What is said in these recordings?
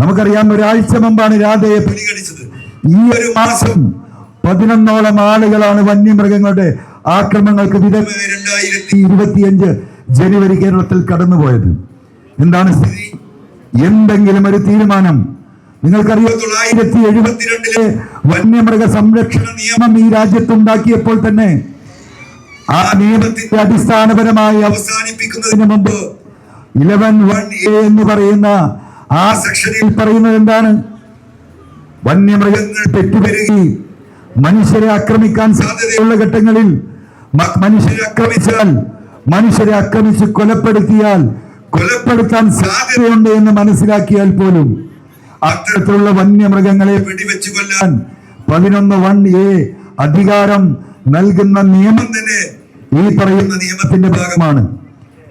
നമുക്കറിയാം ഒരാഴ്ച മുമ്പാണ് രാധയെ പരിഗണിച്ചത് ഈ ഒരു മാസം പതിനൊന്നോളം ആളുകളാണ് വന്യമൃഗങ്ങളുടെ ആക്രമണങ്ങൾക്ക് വിധേയമായ രണ്ടായിരത്തി ഇരുപത്തിയഞ്ച് ജനുവരി കേരളത്തിൽ കടന്നുപോയത്. എന്താണ് സ്ഥിതി? എന്തെങ്കിലും ഒരു തീരുമാനം. നിങ്ങൾക്കറിയാം തൊള്ളായിരത്തി എഴുപത്തിരണ്ടിലെ വന്യമൃഗ സംരക്ഷണ നിയമം ഈ രാജ്യത്ത് രാജ്യത്തുണ്ടാക്കിയപ്പോൾ തന്നെ ആ നിയമത്തിന്റെ അടിസ്ഥാനപരമായി അവസാനിപ്പിക്കുന്നതിന് മുമ്പ് ഇലവൻ വൺ എ എന്ന് പറയുന്ന ആ സെക്ഷനിൽ പറയുന്നത് എന്താണ് വന്യമൃഗങ്ങൾ പെറ്റുപെരുകി മനുഷ്യരെ ആക്രമിക്കാൻ സാധ്യതയുള്ള ഘട്ടങ്ങളിൽ മനുഷ്യരെ ആക്രമിച്ചാൽ മനുഷ്യരെ ആക്രമിച്ച് കൊലപ്പെടുത്തിയാൽ കൊലപ്പെടുത്താൻ സാധ്യതയുണ്ട് എന്ന് മനസ്സിലാക്കിയാൽ പോലും അത്തരത്തിലുള്ള വന്യമൃഗങ്ങളെ വെടിവെച്ച് കൊല്ലാൻ പതിനൊന്ന് വൺ എ അധികാരം നൽകുന്ന നിയമം തന്നെ ഈ പറയുന്ന നിയമത്തിന്റെ ഭാഗമാണ്.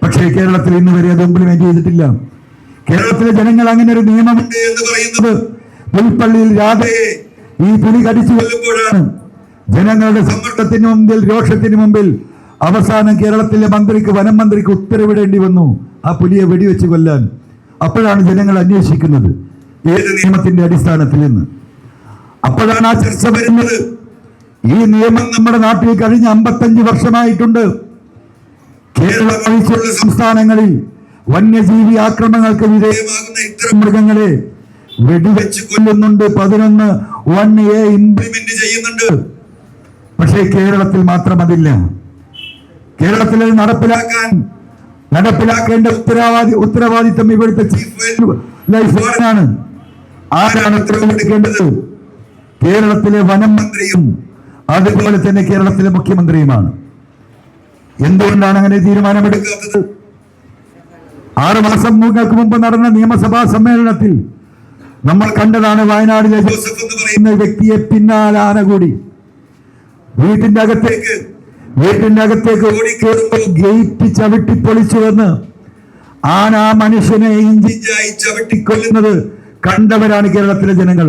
പക്ഷേ കേരളത്തിൽ ഇന്നുവരെ അത് ഇംപ്ലിമെന്റ് ചെയ്തിട്ടില്ല. കേരളത്തിലെ ജനങ്ങൾ അങ്ങനെ ഒരു നിയമമുണ്ട് എന്ന് പറയുന്നത് പുൽപ്പള്ളിയിൽ രാധയെ ഈ പുലി കടിച്ചു കൊല്ലുമ്പോഴാണ് ജനങ്ങളുടെ സമ്മർദ്ദത്തിന് മുമ്പിൽ രോഷത്തിന് മുമ്പിൽ അവസാനം കേരളത്തിലെ മന്ത്രിക്ക് വനം മന്ത്രിക്ക് ഉത്തരവിടേണ്ടി വന്നു. ആ പുലിയെ വെടിവെച്ച് കൊല്ലാൻ. അപ്പോഴാണ് ജനങ്ങൾ അന്വേഷിക്കുന്നത് ഏത് നിയമത്തിന്റെ അടിസ്ഥാനത്തിൽ നിന്ന് അപ്പോഴാണ് ആ ചർച്ച വരുന്നത്. ഈ നിയമം നമ്മുടെ നാട്ടിൽ കഴിഞ്ഞ അമ്പത്തഞ്ച് വർഷമായിട്ടുണ്ട്. കേരളം ഒഴിച്ചുള്ള സംസ്ഥാനങ്ങളിൽ വന്യജീവി ആക്രമണങ്ങൾക്ക് വിധേയമാകുന്ന ഇത്തരം മൃഗങ്ങളെ വെടിവെച്ച് കൊല്ലുന്നുണ്ട് പതിനൊന്ന് വൺ എ ഇംപ്ലിമെന്റ് ചെയ്യുന്നുണ്ട്. പക്ഷേ കേരളത്തിൽ മാത്രം അതില്ല കേരളത്തിൽ നടപ്പിലാക്കാൻ നടപ്പിലാക്കേണ്ട ഉത്തരവാദി ഉത്തരവാദിത്തം ഇവിടുത്തെ ചീഫ് വാർഡനാണ് ആരാണ് ഉത്തരവെടുക്കേണ്ടത് കേരളത്തിലെ വനം മന്ത്രിയും അതുപോലെ തന്നെ കേരളത്തിലെ മുഖ്യമന്ത്രിയുമാണ്. എന്തുകൊണ്ടാണ് അങ്ങനെ തീരുമാനമെടുക്കാത്തത്? ആറ് മാസം മുങ്ങൾക്ക് മുമ്പ് നടന്ന നിയമസഭാ സമ്മേളനത്തിൽ നമ്മൾ കണ്ടതാണ് വയനാടിലെ ജോസഫ് എന്ന് പറയുന്ന വ്യക്തിയെ പിന്നാലെ കൂടി. വീട്ടിന്റെ അകത്തേക്ക് വീട്ടിന്റെ അകത്തേക്ക് ഓടിക്കേറുമ്പോൾ ഗേറ്റ് ചവിട്ടി പൊളിച്ചുവെന്ന് ആന ആ മനുഷ്യനെ ഇഞ്ചിഞ്ചായി ചവിട്ടിക്കൊല്ലുന്നത് കണ്ടവരാണ് കേരളത്തിലെ ജനങ്ങൾ.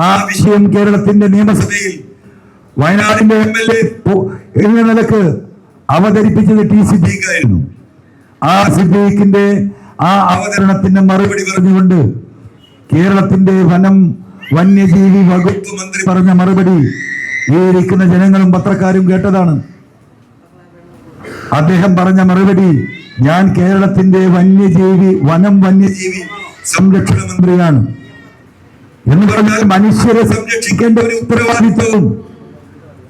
ആ വിഷയം കേരളത്തിന്റെ നിയമസഭയിൽ വയനാടിന്റെ എം എൽ എ എന്ന നിലയ്ക്ക് അവതരിപ്പിച്ചത് ടി സിദ്ദീഖായിരുന്നു ആ സിദ്ദീഖിന്റെ ആ അവതരണത്തിന്റെ മറുപടി പറഞ്ഞുകൊണ്ട് കേരളത്തിന്റെ വനം വന്യജീവി വകുപ്പ് മന്ത്രി പറഞ്ഞ മറുപടി ഈ ഇരിക്കുന്ന ജനങ്ങളും പത്രക്കാരും കേട്ടതാണ്. അദ്ദേഹം പറഞ്ഞ മറുപടി ഞാൻ കേരളത്തിന്റെ വന്യജീവി വനം വന്യജീവി സംരക്ഷണ മന്ത്രിയാണ്. എന്ന് പറഞ്ഞാൽ മനുഷ്യരെ സംരക്ഷിക്കേണ്ട ഒരു ഉത്തരവാദിത്വവും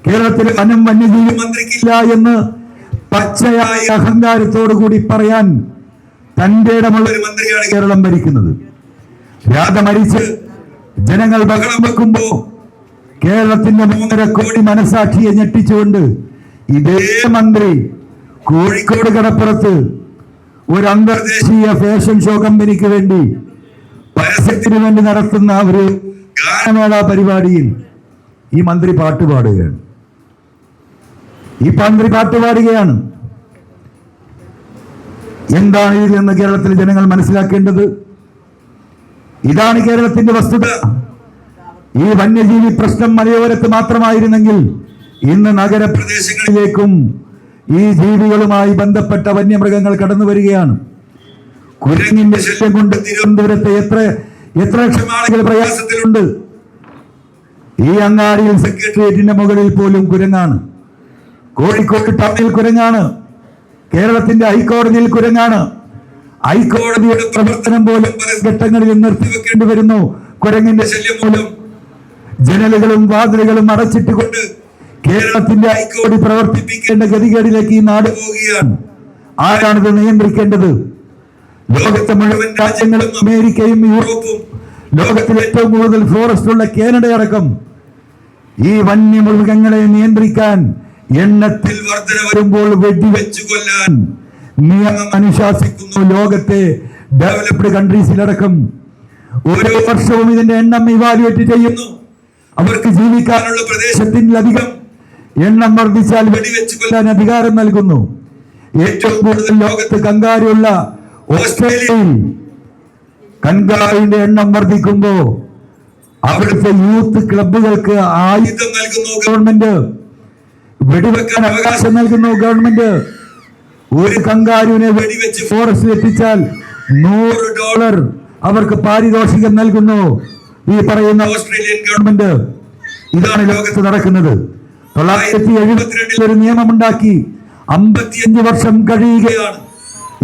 കേരളത്തിലെ വനം വന്യജീവി മന്ത്രിക്കില്ല എന്ന് പച്ചയായ അഹങ്കാരത്തോടു കൂടി പറയാൻ തന്റെ ഇടമുള്ള ഒരു മന്ത്രിയാണ് കേരളം ഭരിക്കുന്നത്. രാധ മരിച്ച് ജനങ്ങൾ ബഹളം വെക്കുമ്പോ കേരളത്തിന്റെ മൂന്നര കോടി മനസാക്ഷിയെ ഞെട്ടിച്ചുകൊണ്ട് ഇതേ മന്ത്രി കോഴിക്കോട് കടപ്പുറത്ത് ഒരു അന്തർദേശീയ ഫാഷൻ ഷോ കമ്പനിക്ക് വേണ്ടി പരസ്യത്തിന് വേണ്ടി നടത്തുന്ന ഒരു ഗാനമേള പരിപാടിയിൽ ഈ മന്ത്രി പാട്ട് പാടുകയാണ് ഈ പന്ത്രി പാട്ട് പാടുകയാണ്. എന്താണ് ഇതെന്ന് കേരളത്തിലെ ജനങ്ങൾ മനസ്സിലാക്കേണ്ടത്? ഇതാണ് കേരളത്തിന്റെ വസ്തുത. ഈ വന്യജീവി പ്രശ്നം മലയോരത്ത് മാത്രമായിരുന്നെങ്കിൽ ഇന്ന് നഗരപ്രദേശങ്ങളിലേക്കും ഈ ജീവികളുമായി ബന്ധപ്പെട്ട വന്യമൃഗങ്ങൾ കടന്നു വരികയാണ്. കുരങ്ങിന്റെ ശല്യം കൊണ്ട് തിരുവനന്തപുരത്തെ എത്ര എത്ര ലക്ഷം ആളുകൾ പ്രയാസത്തിലുണ്ട്. ഈ അങ്ങാടിയിൽ സെക്രട്ടേറിയറ്റിന്റെ മുകളിൽ പോലും കുരങ്ങാണ്. കോഴിക്കോട് ടൗണിൽ കുരങ്ങാണ്. കേരളത്തിന്റെ ഹൈക്കോടതിയിൽ കുരങ്ങാണ്. ഹൈക്കോടതിയുടെ പ്രവർത്തനം പോലും പല ഘട്ടങ്ങളിൽ നിർത്തിവെക്കേണ്ടി വരുന്നു. കുരങ്ങിന്റെ ശല്യം മൂലം. ജനലുകളും വാതിലുകളും അടച്ചിട്ടുകൊണ്ട് കേരളത്തിന്റെ ഹൈക്കോടതി പ്രവർത്തിപ്പിക്കേണ്ട ഗതികേടിലേക്ക് ഈ നാട് പോവുകയാണ്. ആരാണിത് നിയന്ത്രിക്കേണ്ടത്? ലോകത്തെ മുഴുവൻ രാജ്യങ്ങളും അമേരിക്കയും യൂറോപ്പും ലോകത്തിൽ ഏറ്റവും കൂടുതൽ ഫോറസ്റ്റ് ഉള്ള കാനഡ അടക്കം ഈ വന്യമൃഗങ്ങളെ നിയന്ത്രിക്കാൻ എണ്ണത്തിൽ വർധന വരുമ്പോൾ വെടിവെച്ചു കൊല്ലാൻ നിയമം അനുശാസിക്കുന്നു ലോകത്തെ. ഡെവലപ്ഡ് കൺട്രീസിലടക്കം ഓരോ വർഷവും ഇതിന്റെ എണ്ണം ഇവാലുവേറ്റ് ചെയ്യുന്നു. അവർക്ക് ജീവിക്കാനുള്ള പ്രദേശത്തിലധികം എണ്ണം വർദ്ധിച്ചാൽ വെടിവെച്ച് കൊല്ലാൻ അധികാരം നൽകുന്നു. ഏറ്റവും കൂടുതൽ ലോകത്ത് കങ്കാരുള്ള ഓസ്ട്രേലിയയിൽ കങ്കാരുവിന്റെ എണ്ണം വർദ്ധിക്കുമ്പോ അവിടുത്തെ യൂത്ത് ക്ലബുകൾക്ക് ആയുധം നൽകുന്നു ഗവൺമെന്റ് വെടിവെക്കാൻ അവകാശം നൽകുന്നു ഗവൺമെന്റ്. ഒരു കങ്കാരുവിനെ വെടിവെച്ച് ഫോറസ്റ്റിൽ എത്തിച്ചാൽ നൂറ് ഡോളർ അവർക്ക് പാരിതോഷികം നൽകുന്നു. ഈ പറയുന്ന ഓസ്ട്രേലിയൻ ഗവൺമെന്റ് ഇതാണ് ലോകത്ത് നടക്കുന്നത്. തൊള്ളായിരത്തി എഴുപത്തിരണ്ടിൽ ഒരു നിയമമുണ്ടാക്കി അമ്പത്തിയഞ്ച് വർഷം കഴിയുകയാണ്.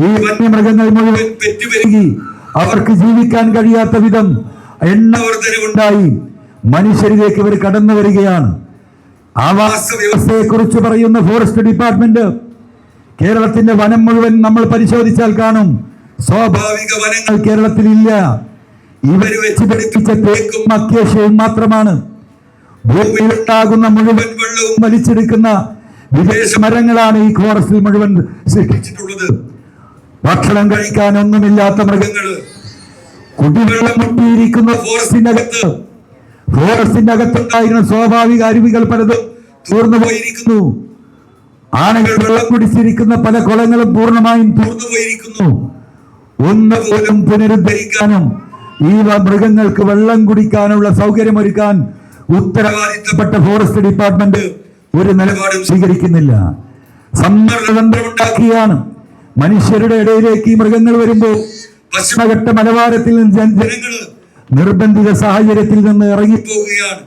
ഈ വന്യമൃഗങ്ങൾ മുഴുവൻ പെറ്റുപെരുകി അവർക്ക് ജീവിക്കാൻ കഴിയാത്ത വിധം എണ്ണവർദ്ധനവുണ്ടായി മനുഷ്യരിലേക്ക് ഇവർ കടന്നു വരികയാണ് ആവാസ വ്യവസ്ഥയെ കുറിച്ച് പറയുന്ന ഫോറസ്റ്റ് ഡിപ്പാർട്ട്മെന്റ് കേരളത്തിന്റെ വനം മുഴുവൻ നമ്മൾ പരിശോധിച്ചാൽ കാണും. സ്വാഭാവിക വനങ്ങൾ കേരളത്തിൽ ഇല്ല ഇവർ വെച്ച് പിടിപ്പിച്ച തേക്കും അത്യാവശ്യവും മാത്രമാണ്. ഭൂമിയിലുണ്ടാകുന്ന മുഴുവൻ വെള്ളവും വലിച്ചെടുക്കുന്ന വിദേശ മരങ്ങളാണ് ഈ ഫോറസ്റ്റിൽ മുഴുവൻ സൃഷ്ടിച്ചിട്ടുള്ളത്. ഭക്ഷണം കഴിക്കാൻ ഒന്നുമില്ലാത്ത മൃഗങ്ങൾ. കുടിവെള്ളം മുട്ടിയിരിക്കുന്ന ഫോറസ്റ്റിനകത്ത് ഫോറസ്റ്റിന്റെ അകത്തുണ്ടായിരുന്ന സ്വാഭാവിക അരുവികൾ പലതും തൂർന്നു പോയിരിക്കുന്നു. ആനകൾ വെള്ളം കുടിച്ചിരിക്കുന്ന പല കുളങ്ങളും പൂർണമായും തൂർന്നു പോയിരിക്കുന്നു. ഒന്ന് പോലും പുനരുദ്ധരിക്കാനും ഈ മൃഗങ്ങൾക്ക് വെള്ളം കുടിക്കാനുള്ള സൗകര്യമൊരുക്കാൻ ഉത്തരവാദിത്തപ്പെട്ട ഫോറസ്റ്റ് ഡിപ്പാർട്ട്മെന്റ് ഒരു നിലപാടും സ്വീകരിക്കുന്നില്ല. സമ്മർദ്ദതന്ത്രമുണ്ടാക്കിയാണ് മനുഷ്യരുടെ ഇടയിലേക്ക് ഈ മൃഗങ്ങൾ വരുമ്പോൾ പശ്ചിമഘട്ട മലബാരത്തിൽ നിന്ന് ജന- ജനങ്ങൾ നിർബന്ധിത സാഹചര്യത്തിൽ നിന്ന് ഇറങ്ങിപ്പോവുകയാണ്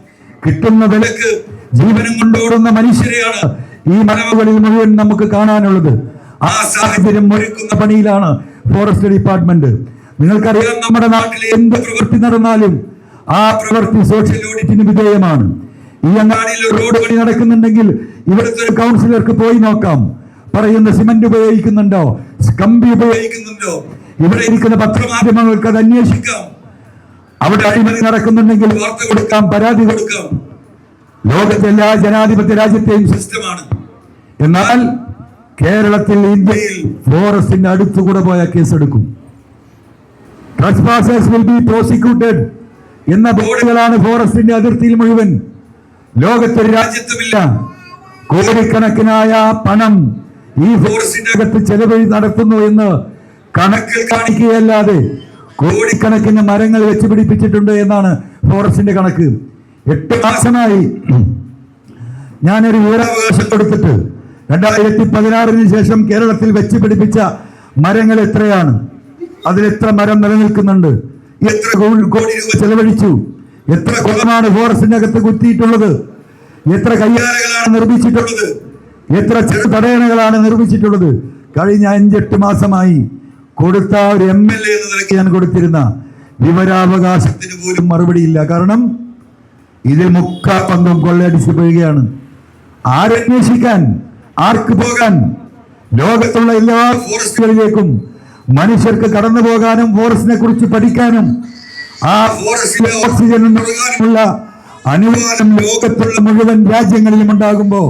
കിട്ടുന്ന വിലക്ക് ജീവനം കൊണ്ടോടുന്ന മനുഷ്യരെയാണ് ഈ മലമുകളിൽ മുഴുവൻ നമുക്ക് കാണാനുള്ളത്. ആ സാഹചര്യം ഒരുക്കുന്ന പണിയിലാണ് ഫോറസ്റ്റ് ഡിപ്പാർട്ട്മെന്റ് നിങ്ങൾക്കറിയാം നമ്മുടെ നാട്ടിൽ എന്ത് പ്രവൃത്തി നടന്നാലും ആ പ്രവൃത്തി സോഷ്യൽ ഓഡിറ്റിന് വിധേയമാണ്. ഈ അങ്ങാടിയിൽ റോഡ് പണി നടക്കുന്നുണ്ടെങ്കിൽ ഇവിടുത്തെ ഒരു കൗൺസിലർക്ക് പോയി നോക്കാം. പറയുന്ന സിമന്റ് ഉപയോഗിക്കുന്നുണ്ടോ? കമ്പി ഉപയോഗിക്കുന്നുണ്ടോ? ഇവിടെ ഇരിക്കുന്ന പത്രമാധ്യമങ്ങൾക്ക് അത് അന്വേഷിക്കാം. അവിടെ അഴിമതി നടക്കുന്നുണ്ടെങ്കിൽ വാർത്ത കൊടുക്കാം പരാതി കൊടുക്കാം. ലോകത്തെ എല്ലാ ജനാധിപത്യ രാജ്യത്തെയും സിസ്റ്റമാണ് എന്നാൽ കേരളത്തിൽ ഇന്ത്യയിൽ ഫോറസ്റ്റിന്റെ അടുത്തുകൂടെ പോയ കേസെടുക്കും. ട്രസ്പാസേഴ്സ് വിൽ ബി പ്രോസിക്യൂട്ടഡ് എന്ന ബോർഡുകളാണ് ഫോറസ്റ്റിന്റെ അതിർത്തിയിൽ മുഴുവൻ. ലോകത്തൊരു രാജ്യത്തുമില്ല. കോടിക്കണക്കിനായ പണം ഈ ഫോറസ്റ്റിന്റെ അകത്ത് ചെലവഴി നടത്തുന്നു എന്ന് കണക്കിൽ കാണിക്കുകയല്ലാതെ കോടിക്കണക്കിന് മരങ്ങൾ വെച്ച് പിടിപ്പിച്ചിട്ടുണ്ട് എന്നാണ് ഫോറസ്റ്റിന്റെ കണക്ക്. എട്ട് മാസമായി ഞാനൊരു വിവരാവകാശം കൊടുത്തിട്ട് രണ്ടായിരത്തി പതിനാറിന് ശേഷം കേരളത്തിൽ വെച്ച് പിടിപ്പിച്ച മരങ്ങൾ എത്രയാണ്? അതിൽ എത്ര മരം നിലനിൽക്കുന്നുണ്ട്? എത്ര കോടി രൂപ ചെലവഴിച്ചു? എത്ര കുളമാണ് ഫോറസ്റ്റിന്റെ അകത്ത് കുത്തിയിട്ടുള്ളത്? എത്ര കയ്യാലകളാണ് നിർമ്മിച്ചിട്ടുള്ളത്? എത്ര ചെറു തടയണകളാണ് നിർമ്മിച്ചിട്ടുള്ളത്? കഴിഞ്ഞ അഞ്ചെട്ട് മാസമായി കൊടുത്ത ഒരു എം എൽ എ എന്ന നിലയ്ക്ക് ഞാൻ കൊടുത്തിരുന്ന വിവരാവകാശത്തിന് പോലും മറുപടിയില്ല. കാരണം ഇതിൽ മുക്കാ പങ്കും കൊള്ളയടിച്ചു പോവുകയാണ്. ആരന്വേഷിക്കാൻ ആർക്ക് പോകാൻ? ലോകത്തുള്ള എല്ലാ ഫോറസ്റ്റുകളിലേക്കും മനുഷ്യർക്ക് കടന്നു പോകാനും ഫോറസ്റ്റിനെ കുറിച്ച് പഠിക്കാനും ആ ഫോറസ്റ്റിലെ ഓക്സിജൻ നൽകാനുമുള്ള അനുവാദം ലോകത്തുള്ള മുഴുവൻ രാജ്യങ്ങളിലും ഉണ്ടാകുമ്പോൾ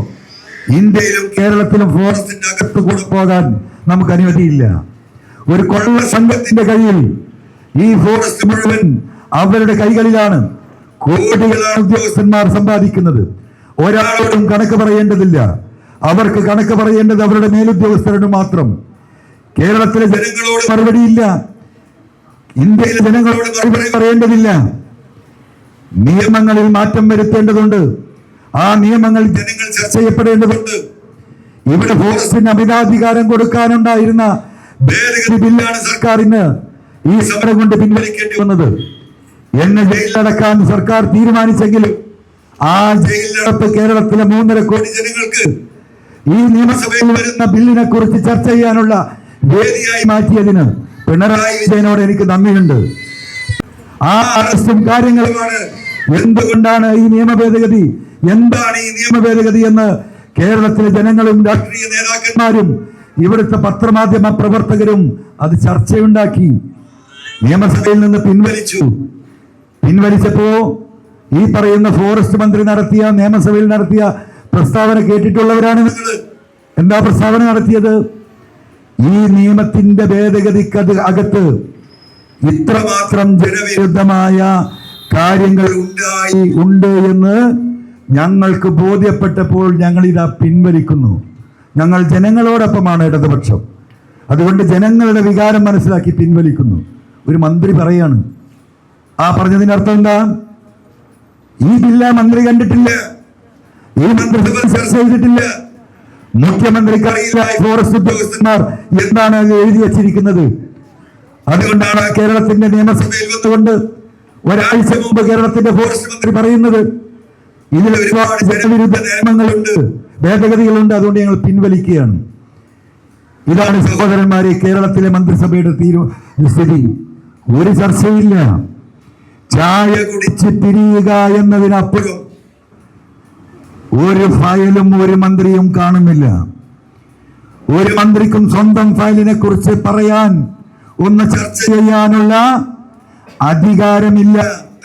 ഇന്ത്യയിലും കേരളത്തിലും ഫോറസ്റ്റിന്റെ അകത്ത് കൂടെ പോകാൻ നമുക്ക് അനുമതിയില്ല. ഒരു കൊള്ള സംഘത്തിന്റെ കയ്യിൽ ഈ ഫോറസ്റ്റ് മുഴുവൻ അവരുടെ കൈകളിലാണ്. കോടികളാണ് ഉദ്യോഗസ്ഥന്മാർ സമ്പാദിക്കുന്നത്. ഒരാളോടും കണക്ക് പറയേണ്ടതില്ല. അവർക്ക് കണക്ക് പറയേണ്ടത് അവരുടെ മേലുദ്യോഗസ്ഥരോട് മാത്രം. കേരളത്തിലെ ജനങ്ങളോട് മറുപടിയില്ല. ഇന്ത്യയിലെ ജനങ്ങളോട് മറുപടി പറയേണ്ടതില്ല. നിയമങ്ങളിൽ മാറ്റം വരുത്തേണ്ടതുണ്ട്. ആ നിയമങ്ങൾ ജനങ്ങൾ ചർച്ച ചെയ്യപ്പെടേണ്ടതുണ്ട്. ഇവിടെ ഫോറസ്റ്റിന് അമിതാധികാരം കൊടുക്കാനുണ്ടായിരുന്ന ഭേദഗതി ബില്ലാണ് സർക്കാരിന് ഈ സമരം കൊണ്ട് പിൻവലിക്കേണ്ടി വന്നത്. എന്നെ ജയിലിലടക്കാൻ സർക്കാർ തീരുമാനിച്ചെങ്കിലും ആ ജയിലിലടപ്പ് കേരളത്തിലെ മൂന്നര കോടി ജനങ്ങൾക്ക് ഈ നിയമസഭയിൽ വരുന്ന ബില്ലിനെ കുറിച്ച് ചർച്ച ചെയ്യാനുള്ള വേദിയായി മാറ്റിയതിന് പിണറായി വിജയനോട് എനിക്ക് നന്ദിയുണ്ട്. ആ അറസ്റ്റും കാര്യങ്ങളുമാണ് എന്തുകൊണ്ടാണ് ഈ നിയമ ഭേദഗതി എന്താണ് ഈ നിയമ ഭേദഗതി എന്ന് കേരളത്തിലെ ജനങ്ങളും രാഷ്ട്രീയ നേതാക്കന്മാരും ഇവിടുത്തെ പത്രമാധ്യമ പ്രവർത്തകരും അത് ചർച്ചയുണ്ടാക്കി. നിയമസഭയിൽ നിന്ന് പിൻവലിച്ചു. പിൻവലിച്ചപ്പോ ഈ പറയുന്ന ഫോറസ്റ്റ് മന്ത്രി നടത്തിയ നിയമസഭയിൽ നടത്തിയ പ്രസ്താവന കേട്ടിട്ടുള്ളവരാണ് എന്താ പ്രസ്താവന നടത്തിയത്? ഈ നിയമത്തിന്റെ ഭേദഗതിക്ക് അകത്ത് ഇത്രമാത്രം ജനവിരുദ്ധമായ കാര്യങ്ങൾ ഉണ്ടായി ഉണ്ട് എന്ന് ഞങ്ങൾക്ക് ബോധ്യപ്പെട്ടപ്പോൾ ഞങ്ങൾ ഇതാ പിൻവലിക്കുന്നു. ഞങ്ങൾ ജനങ്ങളോടൊപ്പമാണ് ഇടതുപക്ഷം. അതുകൊണ്ട് ജനങ്ങളുടെ വികാരം മനസ്സിലാക്കി പിൻവലിക്കുന്നു. ഒരു മന്ത്രി പറയാണ്. ആ പറഞ്ഞതിന് അർത്ഥം എന്താ? ഈ ബില്ല മന്ത്രി കണ്ടിട്ടില്ല. ഈ മന്ത്രിസഭ ചർച്ച ചെയ്തിട്ടില്ല. മുഖ്യമന്ത്രിക്ക് അറിയില്ല ഫോറസ്റ്റ് ഉദ്യോഗസ്ഥന്മാർ എന്താണ് എഴുതി വച്ചിരിക്കുന്നത്? അതുകൊണ്ടാണ് കേരളത്തിന്റെ നിയമസഭയിൽ വന്നുകൊണ്ട് ഒരാഴ്ച മുമ്പ് കേരളത്തിന്റെ ഫോറസ്റ്റ് മന്ത്രി പറയുന്നത്. ഇതിൽ ഒരുപാട് ജനവിരുദ്ധ നിയമങ്ങളുണ്ട്. ഭേദഗതികളുണ്ട് അതുകൊണ്ട് ഞങ്ങൾ പിൻവലിക്കുകയാണ്. ഇതാണ് സഹോദരന്മാരെ കേരളത്തിലെ മന്ത്രിസഭയുടെ തീരു സ്ഥിതി. ഒരു ചർച്ചയില്ല. ചായ കുടിച്ച് തിരിയുക എന്നതിനപ്പുറം ഒരു ഫയലും ഒരു മന്ത്രിയും കാണുന്നില്ല. ഒരു മന്ത്രിക്കും സ്വന്തം ഫയലിനെ കുറിച്ച് പറയാൻ ഒന്ന് ചർച്ച ചെയ്യാനുള്ള അധികാരമില്ല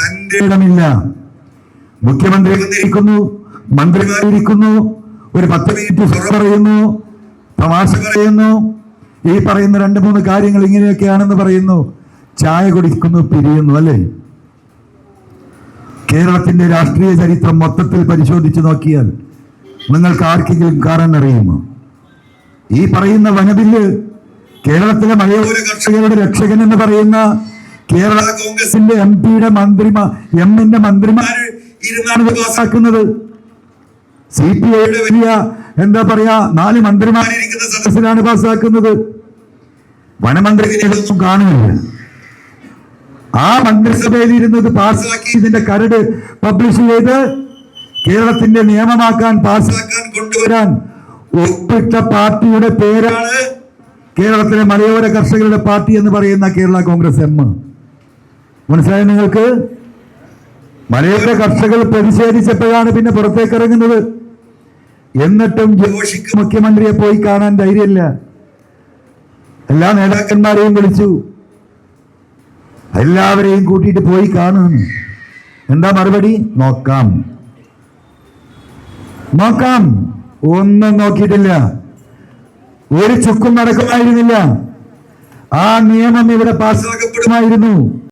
തന്റെ ഇടമില്ല. മുഖ്യമന്ത്രി വന്നിരിക്കുന്നു മന്ത്രിമാരിയിരിക്കുന്നു ഒരു പത്ത് മിനിറ്റ് പറയുന്നു തമാശ പറയുന്നു. ഈ പറയുന്ന രണ്ട് മൂന്ന് കാര്യങ്ങൾ ഇങ്ങനെയൊക്കെയാണെന്ന് പറയുന്നു. ചായ കുടിക്കുന്നു പിരിയുന്നു അല്ലേ? കേരളത്തിന്റെ രാഷ്ട്രീയ ചരിത്രം മൊത്തത്തിൽ പരിശോധിച്ച് നോക്കിയാൽ നിങ്ങൾക്ക് ആർക്കെങ്കിലും കാരണം അറിയുമോ? ഈ പറയുന്ന വനബില്ല് കേരളത്തിലെ മലയോര കർഷകരുടെ രക്ഷകൻ എന്ന് പറയുന്ന കേരള കോൺഗ്രസിന്റെ എം പിയുടെ മന്ത്രിമാർ എമ്മിന്റെ മന്ത്രിമാര് ഇരുന്നാണ് ഇത് പാസ്സാക്കുന്നത് സി പി ഐയുടെ വലിയ എന്താ പറയാ നാല് മന്ത്രിമാരിരിക്കുന്ന സദസ്സിലാണ് പാസ്സാക്കുന്നത്. വനമന്ത്രി കാണുന്നില്ല. ആ മന്ത്രിസഭയിൽ ഇരുന്നത് പാസ്സാക്കി ഇതിന്റെ കരട് പബ്ലിഷ് ചെയ്ത് കേരളത്തിന്റെ നിയമമാക്കാൻ പാസ്സാക്കാൻ കൊണ്ടുവരാൻ ഒപ്പിട്ട പാർട്ടിയുടെ പേരാണ് കേരളത്തിലെ മലയോര കർഷകരുടെ പാർട്ടി എന്ന് പറയുന്ന കേരള കോൺഗ്രസ് എം. മനസ്സിലായ നിങ്ങൾക്ക്? മലയോര കർഷകർ പ്രതിഷേധിച്ചപ്പോഴാണ് പിന്നെ പുറത്തേക്ക് ഇറങ്ങുന്നത്. എന്നിട്ടും ജോഷിക്ക് മുഖ്യമന്ത്രിയെ പോയി കാണാൻ ധൈര്യമില്ല. എല്ലാ നേതാക്കന്മാരെയും വിളിച്ചു. എല്ലാവരെയും കൂട്ടിയിട്ട് പോയി കാണുന്നു എന്താ മറുപടി? നോക്കാം. നോക്കാം. ഒന്നും നോക്കിയിട്ടില്ല. ഒരു ചുക്കും നടക്കുമായിരുന്നില്ല. ആ നിയമം ഇവിടെ പാസ്സാക്കപ്പെടുമായിരുന്നു